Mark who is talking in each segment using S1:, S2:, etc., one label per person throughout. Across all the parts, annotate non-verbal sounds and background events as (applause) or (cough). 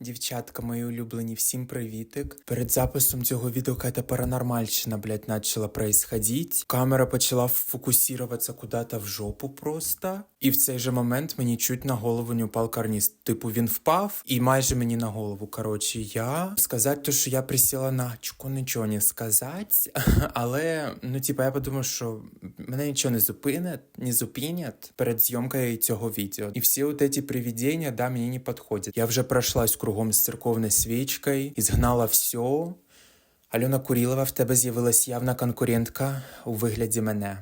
S1: Дівчатка, мої улюблені, всім привітик. Перед записом цього відео какая-то паранормальщина, блядь, начала происходить. Камера почала фокусироваться куда-то в жопу просто. І в цей же момент мені чуть на голову не упав карніс. Типу він впав і майже мені на голову. Коротше, я сказати, то, що я присіла на очко, нічого не сказати. (laughs) Але ну, типу, я подумав, що мене нічого не зупинить, не зупинять перед зйомкою цього відео. І всі от эти привидения, да, мені не підходять. Я вже пройшлась кругом з церковною свічкою і згнала все. Альона Курілова, в тебе з'явилась явна конкурентка у вигляді мене.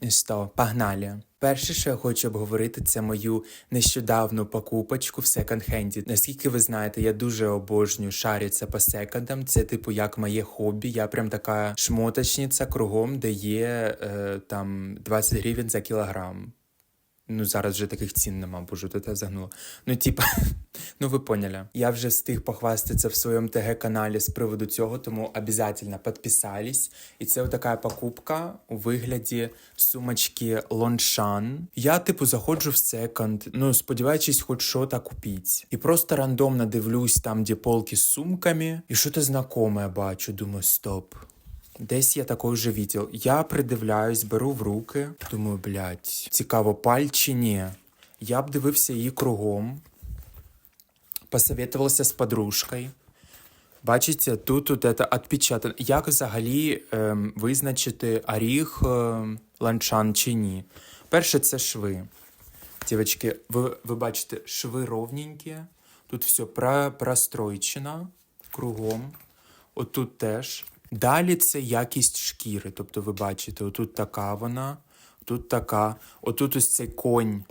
S1: І що, погнали. Перше, що я хочу обговорити, це мою нещодавну покупочку в секонд-хенді. Наскільки ви знаєте, я дуже обожнюю шаритися по секондам. Це типу як моє хобі. Я прям така шмоточниця кругом, де є е, там 20 гривень за кілограм. Ну, зараз вже таких цін нема, боже, то те загнуло. Ну, типа, (laughs) ну ви поняли. Я вже встиг похвастатися в своєму ТГ-каналі з приводу цього, тому обязательно підписались. І це така покупка у вигляді сумочки Лоншан. Я, типу, заходжу в секонд, ну, сподіваючись, хоч що та купіть. І просто рандомно дивлюсь там, де полки з сумками, і що то знакоме бачу. Думаю, стоп. Десь я такий вже відділ. Я придивляюсь, беру в руки. Думаю, блядь, цікаво, паль чи ні. Я б дивився її кругом. Посоветувався з подружкою. Бачите, тут от это отпечатано. Як взагалі ем, визначити оріх ем, ланчан чи ні? Перше, це шви. Дівчатки, ви, ви бачите, шви ровненькі. Тут все про, простройчено кругом. Отут теж. Далі це якість шкіри. Тобто, ви бачите, отут така вона, тут така. Отут ось цей конь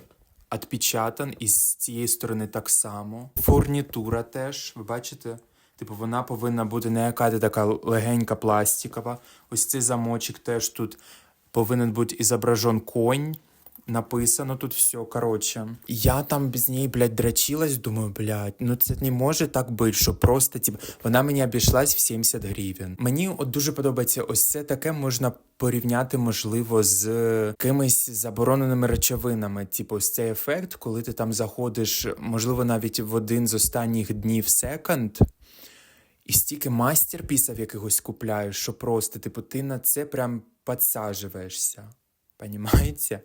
S1: відпечатан, і з цієї сторони так само. Фурнітура теж, ви бачите? Типу, вона повинна бути не яка така легенька пластикова. Ось цей замочок теж тут повинен бути ізображен конь. Написано тут все, короче. Я там без неї, блядь, дрочилась, думаю, блядь, ну це не може так бути, що просто, типу, вона мені обійшлась в 70 гривень. Мені от дуже подобається ось це таке можна порівняти, можливо, з якимись забороненими речовинами. Типу, ось цей ефект, коли ти там заходиш, можливо, навіть в один з останніх днів секонд, і стільки мастерпісів якихось купляєш, що просто, типу, ти на це прям підсаджуєшся. Понимаете?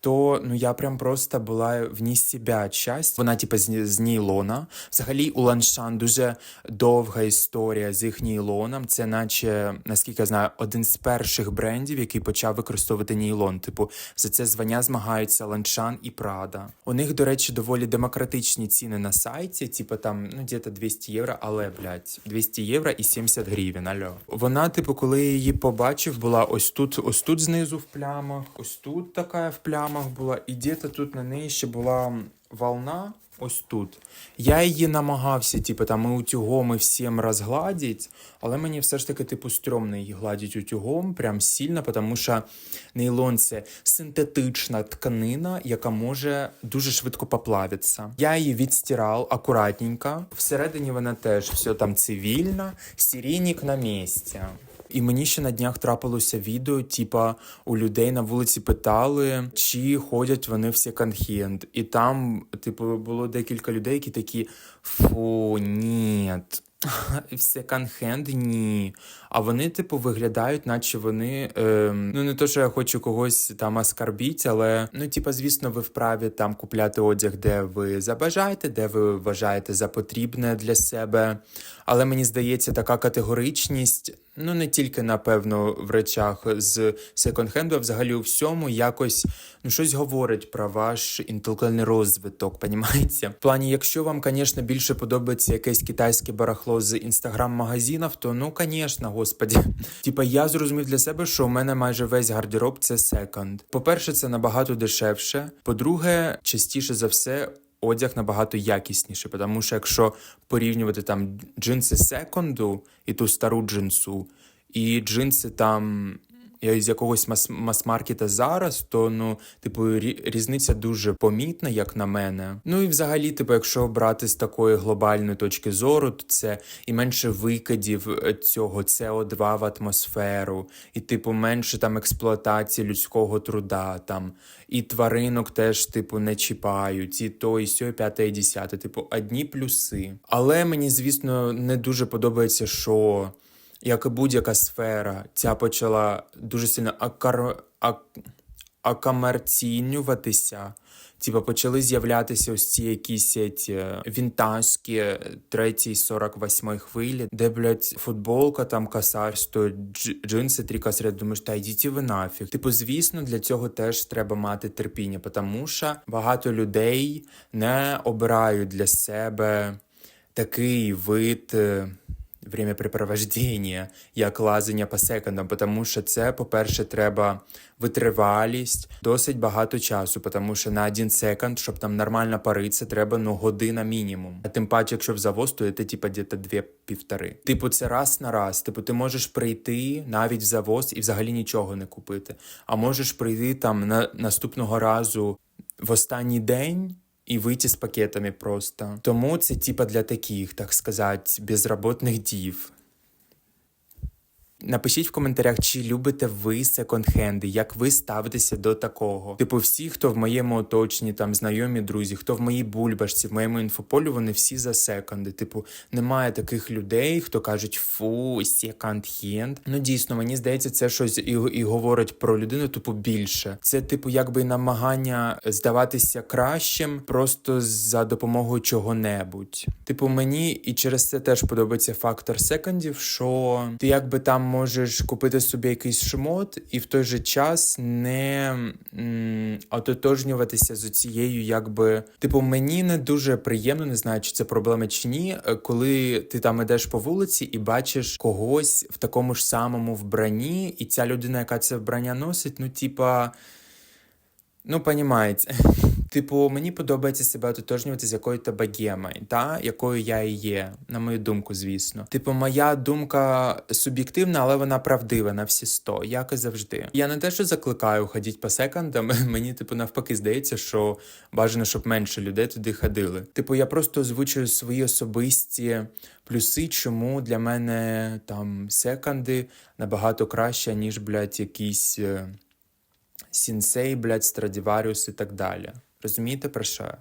S1: То ну я прям просто була вні себя часть. Вона, типу, з, з нейлона. Взагалі, у Ланшан дуже довга історія з їх нейлоном. Це, наче, наскільки я знаю, один з перших брендів, який почав використовувати нейлон. Типу, за це звання змагаються Ланшан і Прада. У них, до речі, доволі демократичні ціни на сайті, типу там, ну, десь 200 євро, але, блядь, 200 євро і 70 гривень, алло. Вона, типу, коли я її побачив, була ось тут, ось тут знизу в плямах, ось тут така в плямах була, і десь тут на неї ще була волна, ось тут. Я її намагався, типу, там утюгом, і всім розгладити, але мені все ж таки, типу, стрьомно її гладити утюгом, прям сильно, тому що нейлон це синтетична тканина, яка може дуже швидко поплавитися. Я її відстирав акуратненько. Всередині вона теж все там цивільно, сірійник на місці. І мені ще на днях трапилося відео, типа у людей на вулиці питали, чи ходять вони в секонд-хенд. І там, типу, було декілька людей, які такі фу, ні. (laughs) В секонд-хенд ні. А вони, типу, виглядають, наче вони. Ем, ну, не то, що я хочу когось там оскарбіть, але ну, типу, звісно, ви вправі там купляти одяг, де ви забажаєте, де ви вважаєте за потрібне для себе. Але мені здається, така категоричність, ну не тільки напевно в речах з секонд-хенду, а взагалі у всьому якось ну щось говорить про ваш інтелектуальний розвиток, понімаєте? В плані, якщо вам, звісно, більше подобається якесь китайське барахло з інстаграм-магазинів, то ну, звісно, господі. (laughs) Типа я зрозумів для себе, що у мене майже весь гардероб це секонд. По-перше, це набагато дешевше. По-друге, частіше за все. Одяг набагато якісніше, тому що якщо порівнювати там джинси секонду і ту стару джинсу, і джинси там з якогось мас- мас-маркета зараз, то ну, типу, різниця дуже помітна, як на мене. Ну і взагалі, типу, якщо брати з такої глобальної точки зору, то це і менше викидів е, цього СО2 в атмосферу, і типу менше там експлуатації людського труда, там і тваринок теж, типу, не чіпають, і то, і сьо, і п'яте, і десяте. Типу, одні плюси. Але мені, звісно, не дуже подобається, що як і будь-яка сфера, ця почала дуже сильно акар... ак... акомерційнюватися. Типа почали з'являтися ось ці якісь ці вінтажські третій 48 хвилі, де, блядь, футболка, там косарь стоїть, джинси, три косаря. Думаєш, та йдіть ви нафіг. Типу, звісно, для цього теж треба мати терпіння, тому що багато людей не обирають для себе такий вид. Времяпрепровождення, як лазення по секондам, тому що це, по-перше, треба витривалість, досить багато часу, тому що на один секонд, щоб там нормально паритися, треба ну година мінімум. А тим паче, якщо в завоз, то це типа десь дві-півтори. Типу, це раз на раз. Типу, ти можеш прийти навіть в завоз і взагалі нічого не купити. А можеш прийти там на наступного разу в останній день. І вийти з пакетами просто. Тому це типа для таких, так сказати, безробітних дів. Напишіть в коментарях, чи любите ви секонд-хенди, як ви ставитеся до такого. Типу, всі, хто в моєму оточенні, там знайомі друзі, хто в моїй бульбашці, в моєму інфополі, вони всі за секонди. Типу, немає таких людей, хто кажуть фу, секонд-хенд. Ну дійсно, мені здається, це щось і, і говорить про людину, типу, більше. Це, типу, якби намагання здаватися кращим просто за допомогою чого-небудь. Типу, мені і через це теж подобається фактор секондів, що ти якби там можеш купити собі якийсь шмот, і в той же час не ототожнюватися з цією, якби типу, мені не дуже приємно, не знаю, чи це проблема чи ні, е, коли ти там ідеш по вулиці і бачиш когось в такому ж самому вбранні, і ця людина, яка це вбрання носить, ну типа. Ну, понімаєте. Типу, мені подобається себе ототожнювати з якою-то богемою, та якою я і є, на мою думку, звісно. Типу, моя думка суб'єктивна, але вона правдива на всі сто, як і завжди. Я не те, що закликаю ходіть по секондам. (laughs) Мені, типу, навпаки, здається, що бажано, щоб менше людей туди ходили. Типу, я просто озвучую свої особисті плюси, чому для мене там секонди набагато краще, ніж, блядь, якісь. е, Сінсей, блядь, Страдіваріус і так далі. Розумієте про що?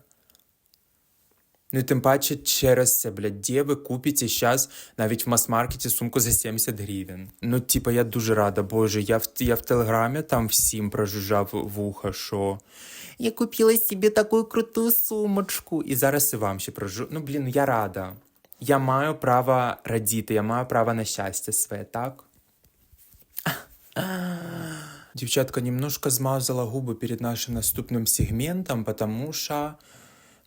S1: Ну і тим паче через це, блядь, де ви купите зараз навіть в мас-маркеті сумку за 70 гривень. Ну, типа, я дуже рада, боже, я в, я в Телеграмі там всім прожужжав вуха, що я купила собі таку круту сумочку. І зараз і вам ще прожу. Ну, блін, я рада. Я маю право радіти, я маю право на щастя своє, так? Дівчатка немножко змазала губи перед нашим наступним сегментом, потому що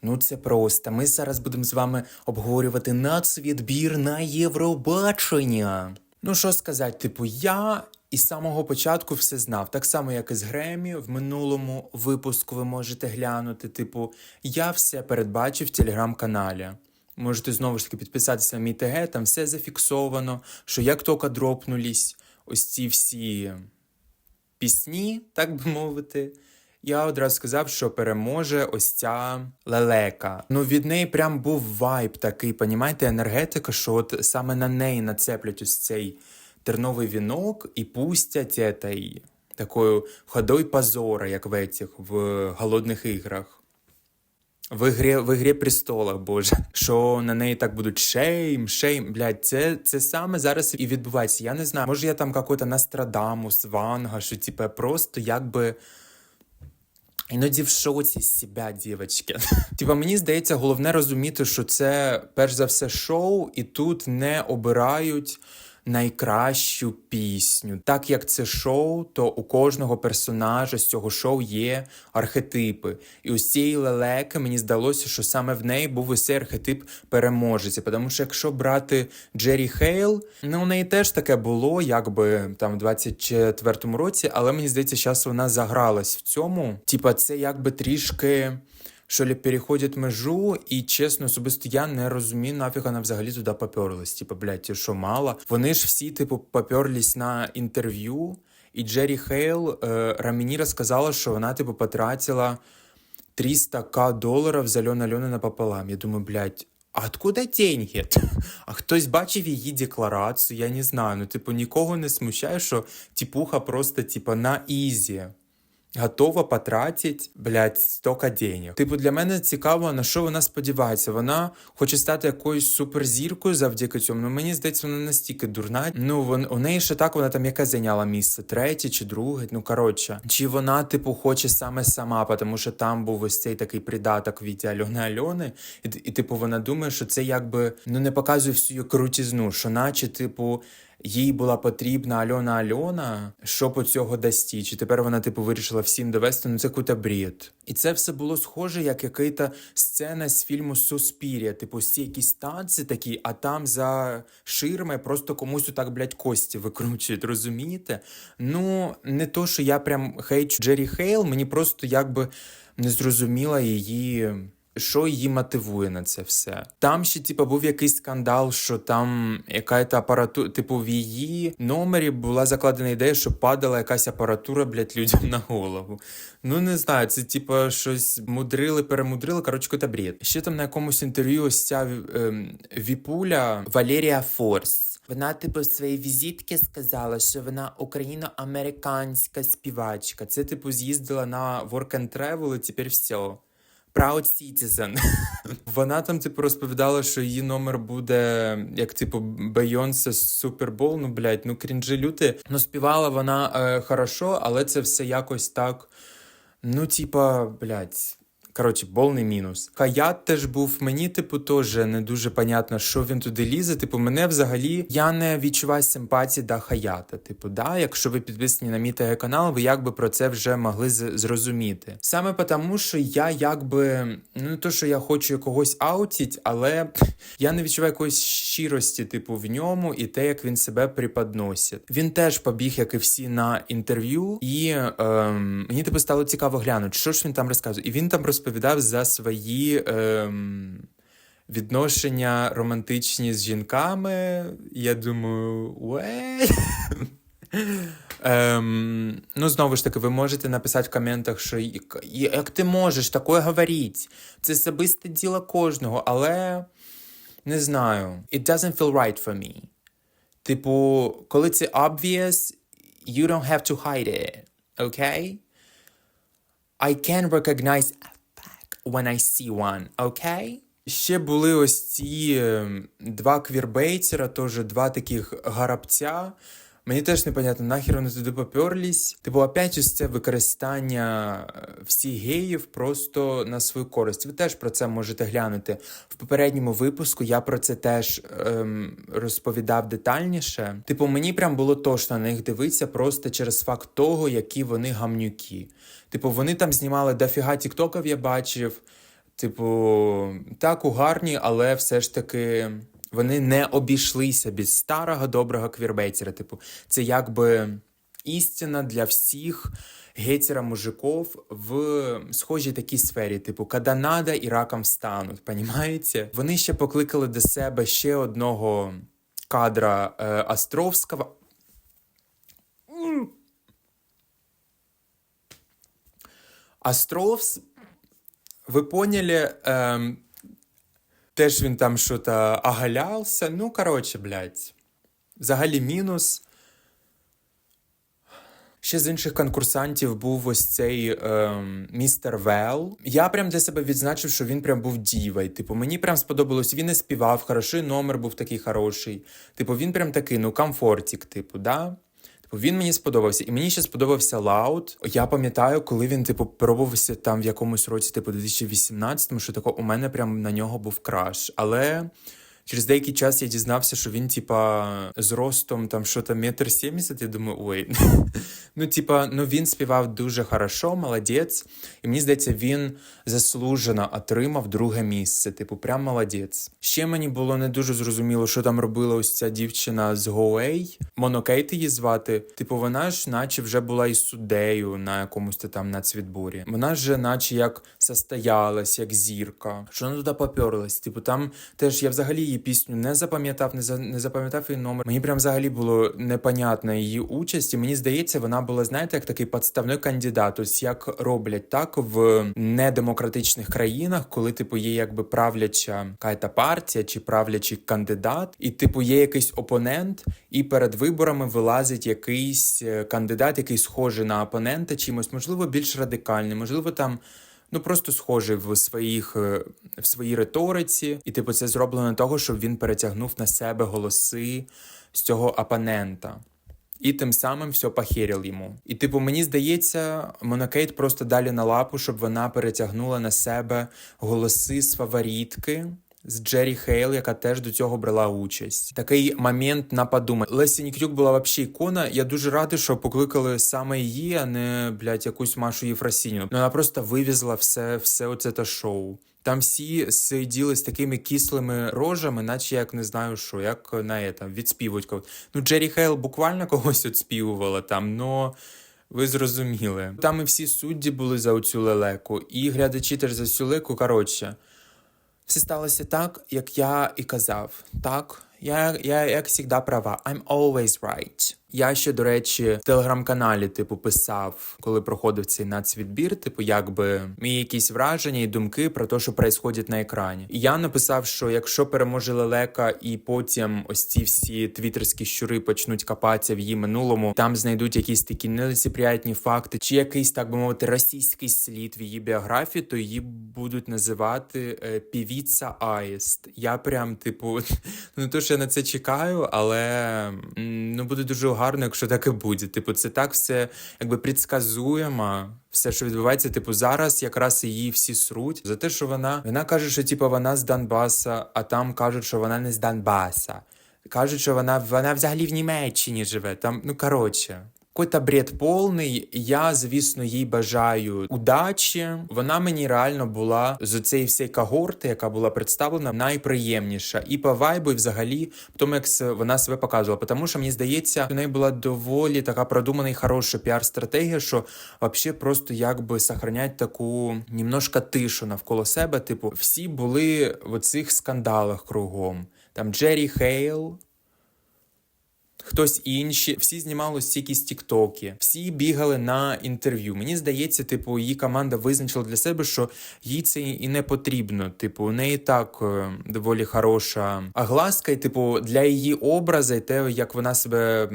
S1: ну це просто. Ми зараз будемо з вами обговорювати нацвідбір на Євробачення. Ну що сказати, типу, я із самого початку все знав, так само, як і з Гремі в минулому випуску ви можете глянути. Типу, я все передбачив в телеграм-каналі. Можете знову ж таки підписатися на мій ТГ, там все зафіксовано, що як тільки дропнулись ось ці всі пісні, так би мовити, я одразу сказав, що переможе ось ця лелека. Ну від неї прям був вайб такий, понімаєте, енергетика, що от саме на неї нацеплять ось цей терновий вінок і пустять етай, такою ходою позора, як в этих, в голодних іграх. В ігрі, в ігрі престолах, боже, що на неї так будуть шейм, шейм. Блядь, це, це саме зараз і відбувається. Я не знаю, може я там какой-то Нострадамус, Ванга, що типа просто якби. Іноді в шоці з себе, дівчатки. (laughs) Типа, мені здається, головне розуміти, що це перш за все шоу, і тут не обирають найкращу пісню. Так як це шоу, то у кожного персонажа з цього шоу є архетипи. І у цієї лелеки мені здалося, що саме в неї був цей архетип переможеця. Тому що якщо брати Джері Хейл, ну у неї теж таке було, якби там в 24-му році, але мені здається, зараз вона загралась в цьому. Типа, це якби трішки. Що ли переходять межу, і чесно, особисто я не розумію, нафіг вона взагалі туди поперлась. Типа, блядь, що мало. Вони ж всі, типу, поперлись на інтерв'ю, І Джері Хейл е, мені розказала, що вона, типу, потратила 300к доларів за Льона Льона напополам. Я думаю, блядь, а откуда деньги? (laughs) А хтось бачив її декларацію, я не знаю. Ну, типу, нікого не смущає, що типуха просто, типу, на ізі. Готова потратити, блядь, стільки денег. Типу, для мене цікаво, на що вона сподівається. Вона хоче стати якоюсь суперзіркою завдяки цьому. Ну мені здається, вона настільки дурна. Ну вон у неї ще так вона там яке зайняла місце, третє чи друге. Ну коротше, чи вона, типу, хоче саме сама, тому що там був ось цей такий придаток від Альони Альони, і, і типу вона думає, що це якби ну не показує всю крутізну, що наче, типу. Їй була потрібна Альона Альона, щоб у цього достичь. І тепер вона, типу, вирішила всім довести, ну це кута бред. І це все було схоже, як якась сцена з фільму Суспірія. Типу, всі якісь танці такі, а там за ширми просто комусь отак, блядь, кості викручують, розумієте? Ну, не то, що я прям хейчу Джері Хейл, мені просто якби не зрозуміла її. Що її мотивує на це все? Там ще, типу, був якийсь скандал, що там яка-то апаратура, типу, в її номері була закладена ідея, що падала якась апаратура, блядь, людям на голову. Ну, не знаю, це типу щось мудрили, перемудрили. Коротше, кота бред. Ще там на якомусь інтерв'ю ось ця ем, віпуля Валерія Форс. Вона, типу, в своїй візитці сказала, що вона україно-американська співачка. Це, типу, з'їздила на work and travel і тепер все. Proud Citizen. (laughs) Вона там, типу, розповідала, що її номер буде як, типу, Бейонсе Super Ну, блядь, ну крінжі люти. Ну, співала вона е, хорошо, але це все якось так. Ну, типа, блядь. Коротше, повний мінус. Хаят теж був мені, типу, теж не дуже понятно, що він туди лізе. Типу, мене взагалі я не відчуваю симпатії до Хаята. Типу, да, якщо ви підписані на мій ТГ-канал, ви якби про це вже могли зрозуміти. Саме тому, що я якби ну не то, що я хочу когось аутіть, але я не відчуваю якоїсь щирості, типу, в ньому і те, як він себе преподносить. Він теж побіг, як і всі, на інтерв'ю, і ем, мені типу стало цікаво глянути, що ж він там розказує. І він там розповідав за свої. Ем, Відношення романтичні з жінками. Я думаю, уе. (laughs) Ем, ну, знову ж таки, ви можете написати в коментах, що «Як- ти можеш таке говорити? Це особисте діло кожного, але не знаю. It doesn't feel right for me. Типу, коли це obvious, you don't have to hide it, okay? I can recognize when I see one, okay? Ще були ось ці ем, два квірбейтера, теж два таких гарабця. Мені теж непонятно, нахер вони туди поперлись. Типу, опять ось це використання е, всіх геїв просто на свою користь. Ви теж про це можете глянути. В попередньому випуску я про це теж ем, розповідав детальніше. Типу, мені прям було тошно на них дивитися просто через факт того, які вони гамнюки. Типу, вони там знімали дофіга тіктоків, я бачив. Типу, так, угарні, але все ж таки вони не обійшлися без старого доброго квірбейтера. Типу, це якби істина для всіх гетера мужиков в схожій такій сфері, типу, когда надо і раком встануть, понімаєте? Вони ще покликали до себе ще одного кадра е, Островського. Островс ви поняли, ем, теж він там щось оголявся. Ну, коротше, блядь. Взагалі мінус. Ще з інших конкурсантів був ось цей ем, містер Вел. Я прям для себе відзначив, що він прям був дівой. Типу, мені прям сподобалось, він і співав хорошо, і номер був такий хороший. Типу, він прям такий, ну, комфортик, типу, да? Типу, він мені сподобався. І мені ще сподобався Лаут. Я пам'ятаю, коли він, типу, пробувався там в якомусь році, типу, 2018-му, що тако у мене прям на нього був краш. Але через деякий час я дізнався, що він, типа, з ростом там що то метр сімдесят. Я думаю, ой. (laughs) ну, типа, ну він співав дуже хорошо, молодець. І мені здається, він заслужено отримав друге місце. Типу, прям молодець. Ще мені було не дуже зрозуміло, що там робила ось ця дівчина з Гоей. Монокейт її звати. Типу, вона ж, наче вже була і суддею на якомусь там нацвідборі. Вона ж, наче як состоялась, як зірка. Що вона туди поперлась? Типу, там теж я взагалі її пісню, не запам'ятав, не, за, не запам'ятав її номер. Мені прям взагалі було непонятна її участь. І мені здається, вона була, знаєте, як такий підставний кандидат. Ось як роблять так в недемократичних країнах, коли типу є якби правляча якась партія чи правлячий кандидат, і типу є якийсь опонент, і перед виборами вилазить якийсь е, кандидат, який схожий на опонента чимось, можливо, більш радикальний, можливо, там. Ну просто схожий в своїх е, в своїй риториці, і типу це зроблено того, щоб він перетягнув на себе голоси з цього опонента. І тим самим все похерил йому. І, типу, мені здається, Монокейт просто далі на лапу, щоб вона перетягнула на себе голоси з фаворітки. З Джері Хейл, яка теж до цього брала участь. Такий момент на подумати. Лесі Нікрюк була взагалі ікона. Я дуже радий, що покликали саме її, а не блядь, якусь Машу Єфросінію. Ну вона просто вивізла все, все оце те шоу. Там всі сиділи з такими кислими рожами, наче як не знаю що, як на это, відспівують когось. Ну, Джері Хейл буквально (laughs) когось відспівувала там, но ви зрозуміли. Там і всі судді були за оцю лелеку, і глядачі теж за цю леку. Коротше, все сталося так, як я і казав. Так, я, я як завжди права. I'm always right. Я ще, до речі, в телеграм-каналі, типу, писав, коли проходив цей нацвідбір, типу, якби мої якісь враження і думки про те, що відбувається на екрані. І я написав, що якщо переможе лелека, і потім ось ці всі твіттерські щури почнуть копатися в її минулому, там знайдуть якісь такі нелицеприятні факти, чи якийсь, так би мовити, російський слід в її біографії, то її будуть називати е, півіця Аїст. Я прям, типу, (laughs) ну то, що я на це чекаю, але ну буде дуже гарно, якщо так і буде. Типу, це так все якби предсказуємо. Все, що відбувається, типу, зараз якраз її всі сруть за те, що вона вона каже, що типу, вона з Донбаса, а там кажуть, що вона не з Донбаса. Кажуть, що вона вона взагалі в Німеччині живе. Там, ну коротше. Какой-то бред повний. Я, звісно, їй бажаю удачі. Вона мені реально була з цієї всієї когорти, яка була представлена, найприємніша. І по вайбу, і взагалі, тому, як вона себе показувала. Тому що мені здається, у неї була доволі така продумана і хороша піар-стратегія, що взагалі просто якби сохранять таку немножко тишу навколо себе. Типу, всі були в оцих скандалах кругом. Там Джері Хейл, хтось інші, всі знімали якісь тіктоки, всі бігали на інтерв'ю. Мені здається, типу, її команда визначила для себе, що їй це і не потрібно. Типу, у неї так е, доволі хороша огласка, і типу, для її образу, і те, як вона себе.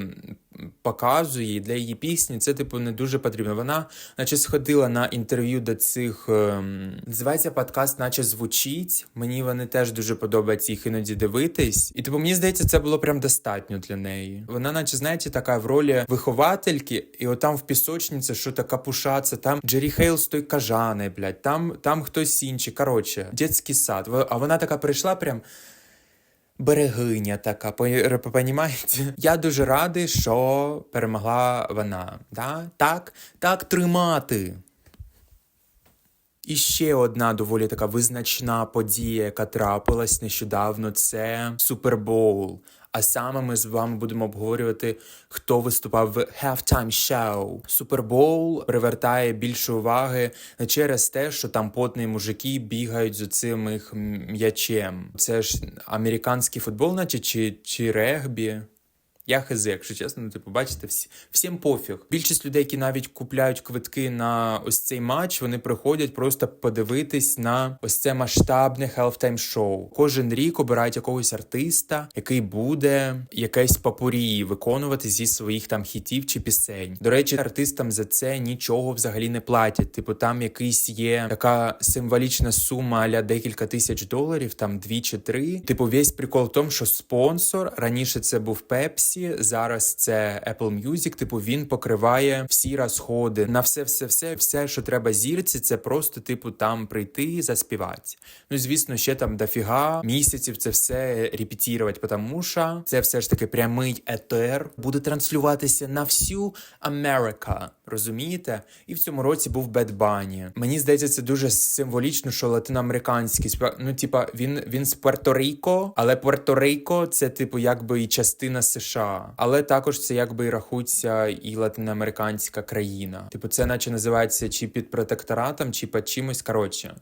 S1: Показує для її пісні, це типу не дуже потрібно. Вона, наче, сходила на інтерв'ю до цих ем, називається подкаст, наче звучить. Мені вони теж дуже подобається їх іноді дивитись. І типу, мені здається, це було прям достатньо для неї. Вона, наче, знаєте, така в ролі виховательки, і от там в пісочниці що то капушаться, там Джері Хейл з той кажани, блядь, там, там хтось інший. Коротше, дитячий сад. А вона така прийшла прям. Берегиня така, по- понімаєте? (laughs) Я дуже радий, що перемогла вона. Да? Так, так тримати. І ще одна доволі така визначна подія, яка трапилась нещодавно, це Супербоул. А саме ми з вами будемо обговорювати, хто виступав в Halftime Show. Супербоул привертає більше уваги через те, що там потні мужики бігають з цим їх м'ячем. Це ж американський футбол, наче чи, чи регбі. Я хз, якщо чесно, ну, типу, бачите, всі, всім пофіг. Більшість людей, які навіть купляють квитки на ось цей матч, вони приходять просто подивитись на ось це масштабне halftime шоу. Кожен рік обирають якогось артиста, який буде якесь папурі виконувати зі своїх там хітів чи пісень. До речі, артистам за це нічого взагалі не платять. Типу, там якийсь є така символічна сума аля декілька тисяч доларів, там дві чи три. Типу, весь прикол в тому, що спонсор раніше це був Pepsi, зараз це Apple Music, Типу, він покриває всі розходи на все, все, все, все, що треба зірці. Це просто, типу, там прийти заспівати. Ну, звісно, ще там дофіга місяців це все репетірувати, тому що це все ж таки прямий етер буде транслюватися на всю Америка. Розумієте? І в цьому році був Bad Bunny. Мені здається, це дуже символічно, що латиноамериканський. Ну, типа, він, він з Пуерто-Рико, але Пуерто-Рико це, типу, якби і частина США. Але також це якби рахується і латиноамериканська країна. Типу, це наче називається чи під протекторатом, чи під чимось. Коротше.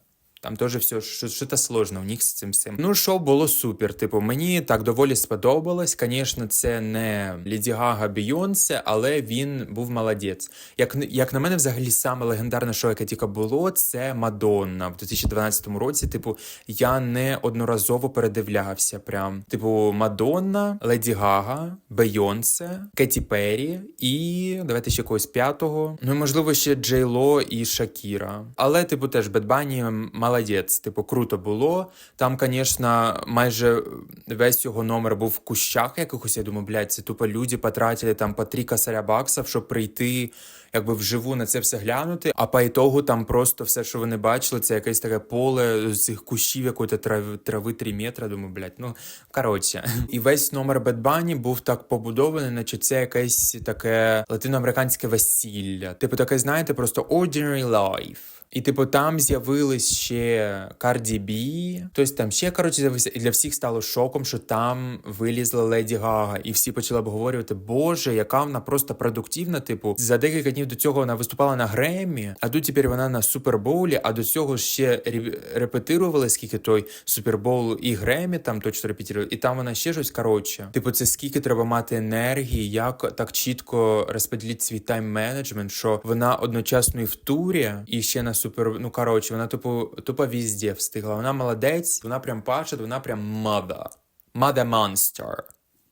S1: Там теж все що, що сложно у них з цим всім. Ну, шоу було супер. Типу, мені так доволі сподобалось. Звісно, це не Ліді Гага Бійонсе, але він був молодець. Як, як на мене, взагалі саме легендарне шоу, яке тільки було, це Мадонна в 2012 році. Типу, я неодноразово передивлявся. Прям, типу, Мадонна, Леді Гага, Бейонсе, Кеті Перрі і давайте ще когось п'ятого. Ну і можливо ще Джей Ло і Шакіра. Але, типу, теж Бедбані молодець. Типу, круто було. Там, звісно, майже весь його номер був в кущах якихось. Я думаю, блядь, це тупо люди потратили там по три косаря баксів, щоб прийти. Якби вживу на це все глянути, а по ітогу там просто все, що вони бачили, це якесь таке поле з цих кущів, якої трави, трави 3 метри. Думаю, блядь, ну коротше. І весь номер Bunny був так побудований, наче це якесь таке латиноамериканське весілля. Типу, таке, знаєте, просто ordinary life. І, типу, там з'явились ще Cardi B, тобто там ще коротше для всіх стало шоком, що там вилізла Леді Гага, і всі почали обговорювати, боже, яка вона просто продуктивна. Типу, за декілька днів до цього вона виступала на Греммі, а тут тепер вона на Супербоулі, а до цього ще реп- репетирували, скільки той Супербоул і Греммі там точно репетирували, і там вона ще щось коротше. Типу, це скільки треба мати енергії, як так чітко розподілити свій тайм-менеджмент, що вона одночасно і в турі, і ще на супер. Ну коротше, вона тупо тупо везде встигла. Вона молодець, вона прям пашет, вона прям мада. Мада монстр.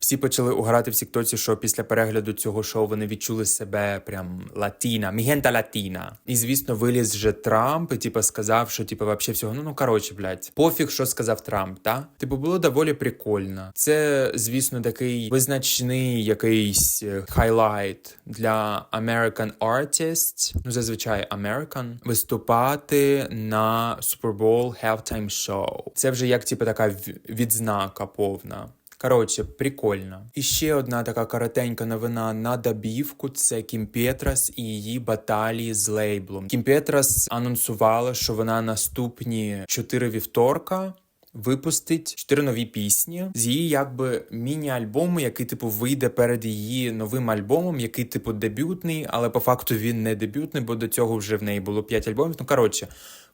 S1: Всі почали уграти в Тіктоці, що після перегляду цього шоу вони відчули себе прям латіна, мігента латіна. І звісно, виліз вже Трамп і типу, сказав, що типу, вообще всього. Ну ну коротше, блядь, пофіг, що сказав Трамп, та типу було доволі прикольно. Це, звісно, такий визначний якийсь е, хайлайт для American Artists, ну зазвичай American, виступати на Super Bowl Halftime Show. Це вже як типу така відзнака повна. Коротше, прикольно. І ще одна така коротенька новина на добівку. Це Кім Петрас і її баталії з лейблом. Кім Петрас анонсувала, що вона наступні чотири вівторка. Випустить чотири нові пісні з її якби міні-альбому, який типу вийде перед її новим альбомом, який типу дебютний, але по факту він не дебютний, бо до цього вже в неї було п'ять альбомів. Ну коротше,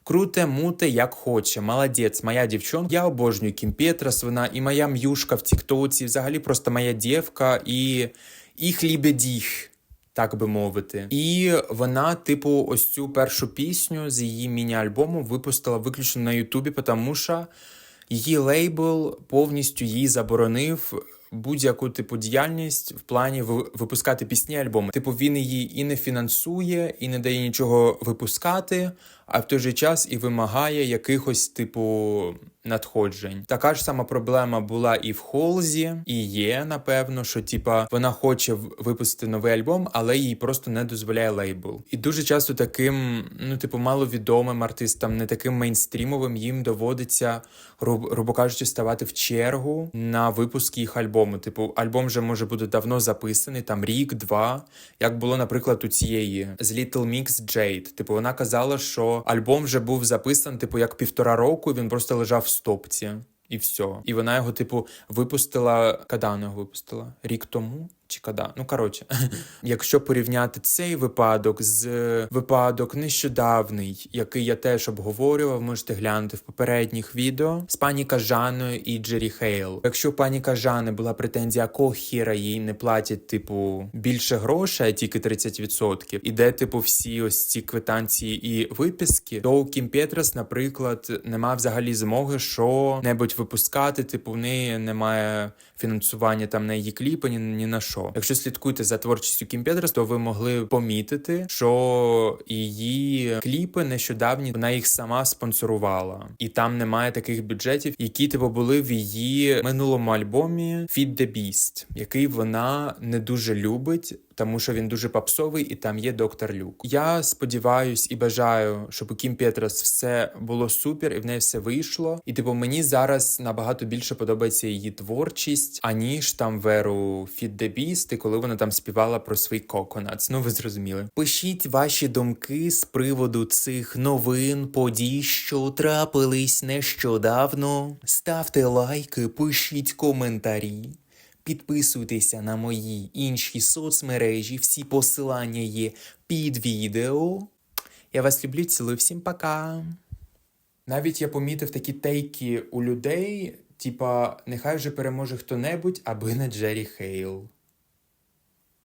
S1: круте, муте, як хоче. Молодець, моя дівчонка. Я обожнюю Кім Петрас, вона і моя м'юшка в Тіктоці, взагалі просто моя дівка і, і хлібедіх. Так би мовити, і вона, типу, ось цю першу пісню з її міні-альбому випустила виключно на Ютубі, тому що її лейбл повністю їй заборонив будь-яку типу діяльність в плані випускати пісні альбоми. Типу, він її і не фінансує, і не дає нічого випускати, а в той же час і вимагає якихось типу надходжень. Така ж сама проблема була і в Холзі, і є, напевно, що типа вона хоче випустити новий альбом, але їй просто не дозволяє лейбл. І дуже часто таким, ну типу, маловідомим артистам, не таким мейнстрімовим, їм доводиться, груб- грубо кажучи, ставати в чергу на випуск їх альбому. Типу, альбом вже може бути давно записаний, там рік, два. Як було, наприклад, у цієї з Little Mix Jade. Типу, вона казала, що альбом вже був записаний, типу, як півтора року, він просто лежав в стопці. І все. І вона його, типу, випустила. Його випустила? Рік тому? Чи коли? Ну, коротше, (laughs) якщо порівняти цей випадок з випадок нещодавний, який я теж обговорював, можете глянути в попередніх відео з пані Кажаною і Джері Хейл. Якщо пані Кажани була претензія, хіра їй не платять, типу, більше грошей, а тільки 30%, і де, типу, всі ось ці квитанції і виписки, то у Кім Петрас, наприклад, нема взагалі змоги що-небудь випускати, типу, в неї немає фінансування там на її кліпи, ні, ні на що. Якщо слідкуєте за творчістю Кім Петрас, то ви могли помітити, що її кліпи нещодавні вона їх сама спонсорувала, і там немає таких бюджетів, які типу були в її минулому альбомі Feed the Beast, який вона не дуже любить. Тому що він дуже попсовий і там є доктор Люк. Я сподіваюсь і бажаю, щоб у Кім Петрас все було супер і в неї все вийшло. І типу мені зараз набагато більше подобається її творчість, аніж там веру Feed the Beast, і коли вона там співала про свій коконац. Ну ви зрозуміли. Пишіть ваші думки з приводу цих новин, подій, що трапились нещодавно. Ставте лайки, пишіть коментарі. Підписуйтеся на мої інші соцмережі, всі посилання є під відео. Я вас люблю, цілую, всім пока! Навіть я помітив такі тейки у людей, типа, нехай вже переможе хто-небудь, аби не Джері Хейл.